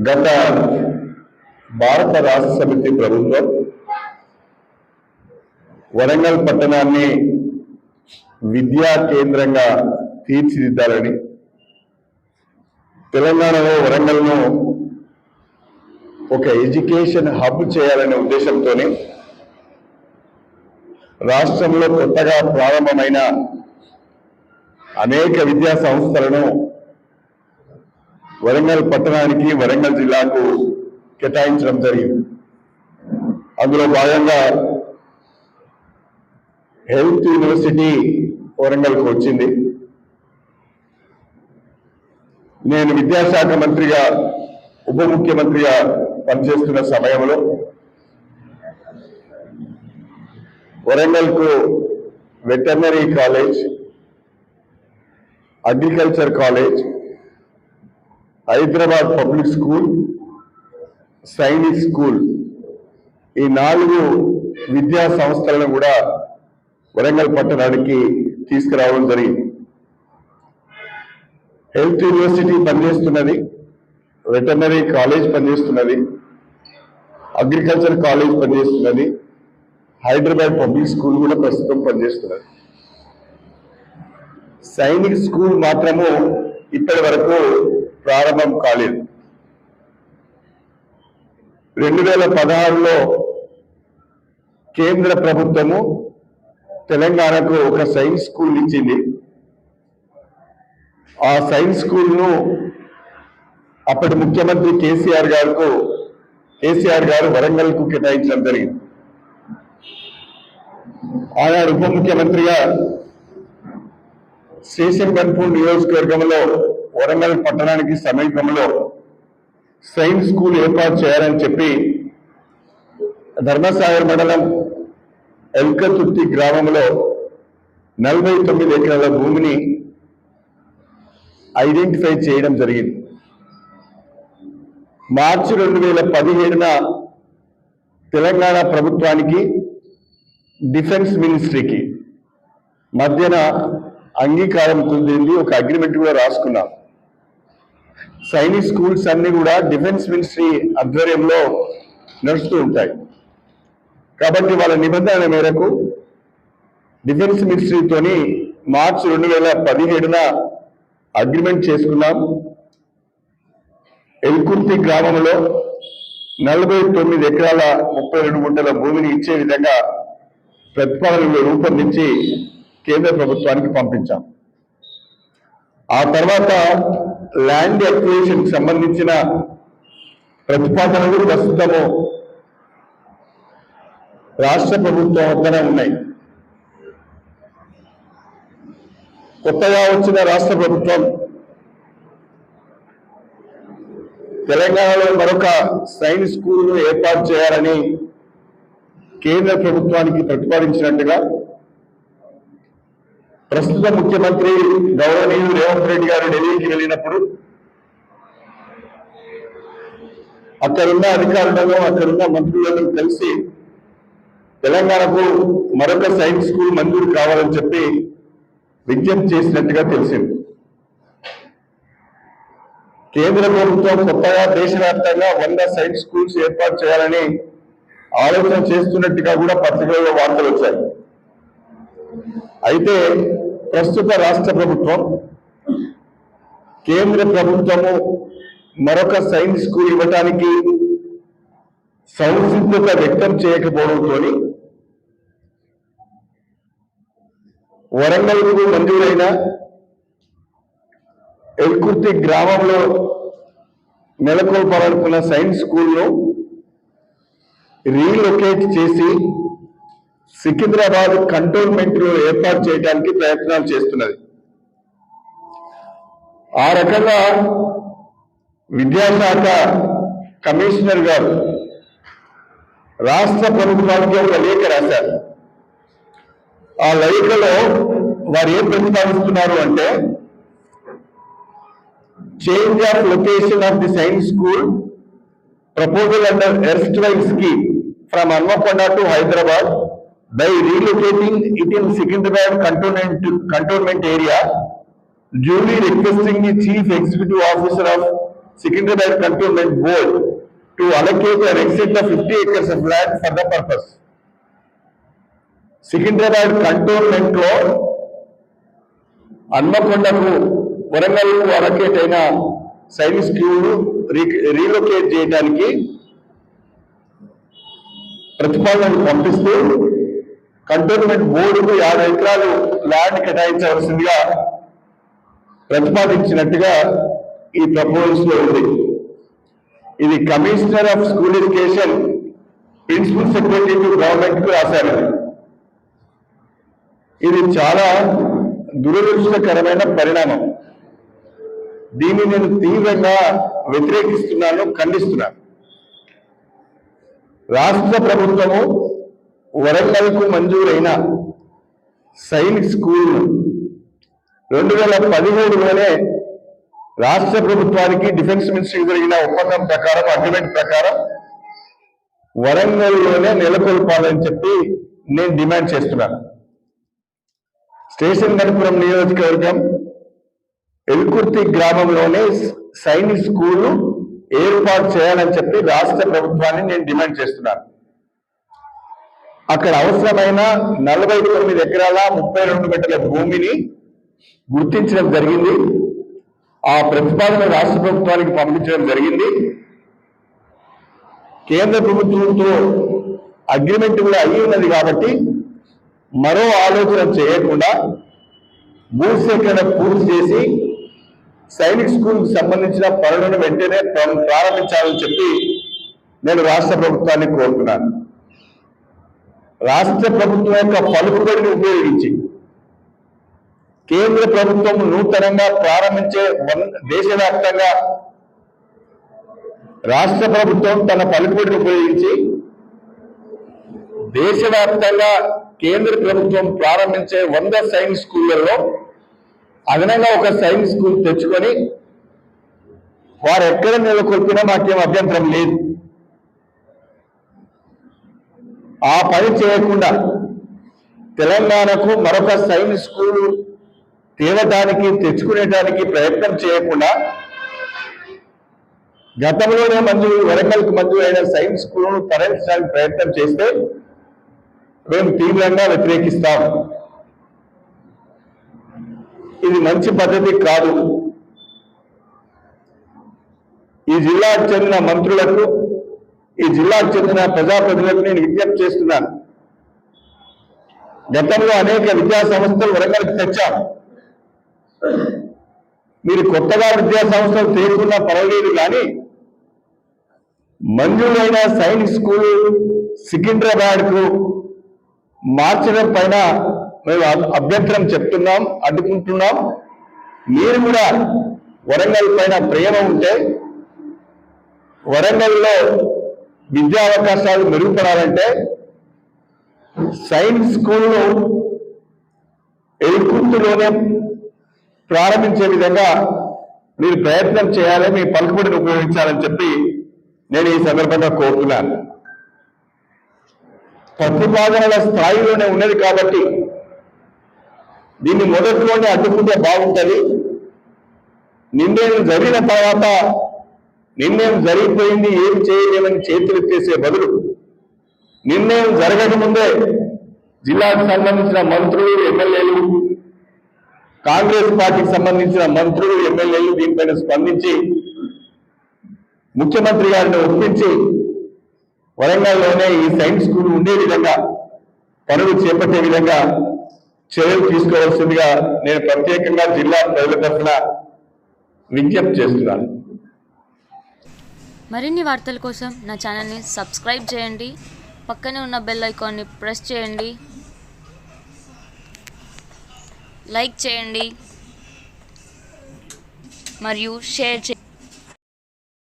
గత భారత రాష్ట్ర సమితి ప్రభుత్వం వరంగల్ పట్టణాన్ని విద్యా కేంద్రంగా తీర్చిదిద్దాలని తెలంగాణలో వరంగల్ను ఒక ఎడ్యుకేషన్ హబ్ చేయాలనే ఉద్దేశంతోనే రాష్ట్రంలో కొత్తగా ప్రారంభమైన అనేక విద్యా సంస్థలను వరంగల్ పట్టణానికి వరంగల్ జిల్లాకు కేటాయించడం జరిగింది. అందులో భాగంగా హెల్త్ యూనివర్సిటీ వరంగల్కు వచ్చింది. నేను విద్యాశాఖ మంత్రిగా ఉప ముఖ్యమంత్రిగా పనిచేస్తున్న సమయంలో వరంగల్కు veterinary college agriculture college Hyderabad public school Sainik school ఈ నాలుగు విద్యా సంస్థలను కూడా వరంగల్ పట్టణానికి తీసుకురావడం జరిగింది. హెల్త్ యూనివర్సిటీ పనిచేస్తున్నది వెటర్నరీ కాలేజ్ పనిచేస్తున్నది అగ్రికల్చర్ కాలేజ్ పనిచేస్తున్నది హైదరాబాద్ పబ్లిక్ స్కూల్ కూడా ప్రస్తుతం పనిచేస్తున్నది. సైనిక్ స్కూల్ మాత్రము ఇప్పటి వరకు ప్రారంభం కాలేదు. రెండు వేల పదహారులో కేంద్ర ప్రభుత్వము తెలంగాణకు ఒక సైన్స్ స్కూల్ ఇచ్చింది. ఆ సైన్స్ స్కూల్ను అప్పటి ముఖ్యమంత్రి కేసీఆర్ గారుకు కేసీఆర్ గారు వరంగల్కు కేటాయించడం జరిగింది. ఆనాడు ఉప ముఖ్యమంత్రిగా స్టేషన్ కన్పూర్ నియోజకవర్గంలో వరంగల్ పట్టణానికి సమీపంలో సైన్స్ స్కూల్ ఏర్పాటు చేయాలని చెప్పి ధర్మసాగర్ మండలం ఎల్కతుర్తి గ్రామంలో నలభై తొమ్మిది ఎకరాల భూమిని ఐడెంటిఫై చేయడం జరిగింది. మార్చి రెండు వేల పదిహేడున తెలంగాణ ప్రభుత్వానికి డిఫెన్స్ మినిస్ట్రీకి మధ్యన అంగీకారం కుదిరింది ఒక అగ్రిమెంట్ కూడా రాసుకున్నాం. సైనిక్ స్కూల్స్ అన్ని కూడా డిఫెన్స్ మినిస్ట్రీ ఆధ్వర్యంలో నడుస్తూ ఉంటాయి. కాబట్టి వాళ్ళ నిబంధనల మేరకు డిఫెన్స్ మినిస్ట్రీతోని మార్చి రెండు వేల పదిహేడున అగ్రిమెంట్ చేసుకున్నాం. ఎల్కుర్తి గ్రామంలో నలభై తొమ్మిది ఎకరాల ముప్పై రెండు గుంటల భూమిని ఇచ్చే విధంగా ప్రతిపాదనలు రూపొందించి కేంద్ర ప్రభుత్వానికి పంపించాం. ఆ తర్వాత ల్యాండ్ అక్విజిషన్ సంబంధించిన ప్రతిపాదనలు ప్రస్తుతము రాష్ట్ర ప్రభుత్వం వద్దనే ఉన్నాయి. కొత్తగా వచ్చిన రాష్ట్ర ప్రభుత్వం తెలంగాణలో మరొక సైన్స్ స్కూల్ను ఏర్పాటు చేయాలని కేంద్ర ప్రభుత్వానికి ప్రతిపాదించినట్టుగా ప్రస్తుత ముఖ్యమంత్రి గౌరవనీయులు రేవంత్ రెడ్డి గారు ఢిల్లీకి వెళ్ళినప్పుడు అక్కడున్న అధికారులను అక్కడున్న మంత్రులను కలిసి తెలంగాణకు మరొక సైన్స్ స్కూల్ మంజూరు కావాలని చెప్పి విజ్ఞప్తి చేసినట్టుగా తెలిసింది. కేంద్ర ప్రభుత్వం కొత్తగా దేశవ్యాప్తంగా వంద సైన్స్ స్కూల్స్ ఏర్పాటు చేయాలని ఆలోచన చేస్తున్నట్టుగా కూడా పత్రికల్లో వార్తలు వచ్చాయి. అయితే ప్రస్తుత రాష్ట్ర ప్రభుత్వం కేంద్ర ప్రభుత్వము మరొక సైన్స్ స్కూల్ ఇవ్వటానికి సంసిద్ధత వ్యక్తం చేయకపోవడంతో వరంగల్కు మంజూరైన ఎల్కుర్తి గ్రామంలో నెలకొల్పాలనుకున్న సైన్స్ స్కూల్ను రీలొకేట్ చేసి సికింద్రాబాద్ కంటోన్మెంట్లో ఏర్పాటు చేయడానికి ప్రయత్నాలు చేస్తున్నది. ఆ రకంగా విద్యాశాఖ కమిషనర్ గారు రాష్ట్ర ప్రభుత్వానికి ఒక లేఖ రాశారు. ఆ లేఖలో వారు ఏం ప్రతిపాదిస్తున్నారు అంటే change of location of the science school proposal under erstwhile scheme from Hanamkonda to Hyderabad by relocating it in Secunderabad cantonment, cantonment area, duly requesting the chief executive officer of Secunderabad Cantonment Board to allocate an extent of 50 acres of land for the purpose. Secunderabad కంటోన్మెంట్లో హన్మకొండకు వరంగల్కు allocate అయిన Sainik school relocate చేయడానికి ప్రతిపాదనలు పంపిస్తూ cantonment బోర్డుకు యాభై ఎకరాలు land కేటాయించవలసిందిగా ప్రతిపాదించినట్టుగా ఈ ప్రపోజల్స్లో ఉంది. ఇది commissioner of school education principal secretary to గవర్నమెంట్కు రాశారు. ఇది చాలా దురదృష్టకరమైన పరిణామం. దీన్ని నేను తీవ్రంగా వ్యతిరేకిస్తున్నాను ఖండిస్తున్నాను. రాష్ట్ర ప్రభుత్వము వరంగల్కు మంజూరైన సైనిక్ స్కూల్ రెండు వేల పదిహేడులోనే రాష్ట్ర ప్రభుత్వానికి డిఫెన్స్ మినిస్ట్రీకి జరిగిన ఒప్పందం ప్రకారం అగ్రిమెంట్ ప్రకారం వరంగల్లోనే నెలకొల్పాలని చెప్పి నేను డిమాండ్ చేస్తున్నాను స్టేషన్ గణపురం నియోజకవర్గం ఎల్కుర్తి గ్రామంలోనే సైనిక్ స్కూల్ ఏర్పాటు చేయాలని చెప్పి రాష్ట్ర ప్రభుత్వాన్ని నేను డిమాండ్ చేస్తున్నాను అక్కడ అవసరమైన నలభై తొమ్మిది ఎకరాల ముప్పై రెండు గంటల భూమిని గుర్తించడం జరిగింది. ఆ ప్రతిపాదన రాష్ట్ర ప్రభుత్వానికి పంపించడం జరిగింది. కేంద్ర ప్రభుత్వంతో అగ్రిమెంట్ కూడా అయ్యి ఉన్నది కాబట్టి మరో ఆలోచన చేయకుండా భూసేకరణ పూర్తి చేసి సైనిక్ స్కూల్కి సంబంధించిన పనులను వెంటనే ప్రారంభించాలని చెప్పి నేను రాష్ట్ర ప్రభుత్వాన్ని కోరుతున్నాను. రాష్ట్ర ప్రభుత్వం యొక్క పలుకుబడిని ఉపయోగించి కేంద్ర ప్రభుత్వం నూతనంగా ప్రారంభించే వన్- దేశవ్యాప్తంగా రాష్ట్ర ప్రభుత్వం తన పలుకుబడిని ఉపయోగించి దేశవ్యాప్తంగా కేంద్ర ప్రభుత్వం ప్రారంభించే వంద సైన్స్ స్కూళ్ళలో అదనంగా ఒక సైన్స్ స్కూల్ తెచ్చుకొని వారు ఎక్కడ నెలకొల్పినా మాకేం అభ్యంతరం లేదు. ఆ పని చేయకుండా తెలంగాణకు మరొక సైన్స్ స్కూల్ తేవటానికి తెచ్చుకునేటానికి ప్రయత్నం చేయకుండా గతంలోనే మంజూరు మధ్య అయిన సైన్స్ స్కూల్ను తరలించడానికి ప్రయత్నం చేస్తే మేము తీవ్రంగా వ్యతిరేకిస్తాం ఇది మంచి పద్ధతి కాదు. ఈ జిల్లాకు చెందిన మంత్రులకు ఈ జిల్లాకు చెందిన ప్రజాప్రతినిధులకు నేను విజ్ఞప్తి చేస్తున్నాను. గతంలో అనేక విద్యా సంస్థలు వరంగల్కి తెచ్చాం. మీరు కొత్తగా విద్యా సంస్థలు తీసుకున్నా పర్వాలేదు కానీ మంజూరైన సైనిక్ స్కూల్ సికింద్రాబాద్కు మార్చడం పైన మేము అభ్యంతరం చెప్తున్నాం అడ్డుకుంటున్నాం. మీరు కూడా వరంగల్ పైన ప్రేమ ఉంటే వరంగల్లో విద్యా అవకాశాలు మెరుగుపడాలంటే సైన్స్ స్కూల్లో ఎదుర్కొంటూలోనే ప్రారంభించే విధంగా మీరు ప్రయత్నం చేయాలి మీ పలుకుబడిని ఉపయోగించాలని చెప్పి నేను ఈ సందర్భంగా కోరుతున్నాను. ప్రతిపాదనల స్థాయిలోనే ఉన్నది కాబట్టి దీన్ని మొదట్లోనే అడ్డుకుంటే బాగుంటుంది. నిర్ణయం జరిగిన తర్వాత నిర్ణయం జరిగిపోయింది ఏం చేయలేమని చేతులు ఎత్తేసే బదులు నిర్ణయం జరగక ముందే జిల్లాకు సంబంధించిన మంత్రులు ఎమ్మెల్యేలు కాంగ్రెస్ పార్టీకి సంబంధించిన మంత్రులు ఎమ్మెల్యేలు దీనిపైన స్పందించి ముఖ్యమంత్రి గారిని ఒప్పించి వరంగల్లోనే ఈ సైన్స్ స్కూల్ ఉండే విధంగా పనులు చేపట్టే విధంగా చర్యలు తీసుకోవాల్సిందిగా నేను ప్రత్యేకంగా జిల్లా ప్రజల తరఫున విజ్ఞప్తి చేస్తున్నాను. మరిన్ని వార్తల కోసం నా ఛానల్ని సబ్స్క్రైబ్ చేయండి. పక్కనే ఉన్న బెల్ ఐకాన్ని ప్రెస్ చేయండి. లైక్ చేయండి. మరియు షేర్ చేయండి.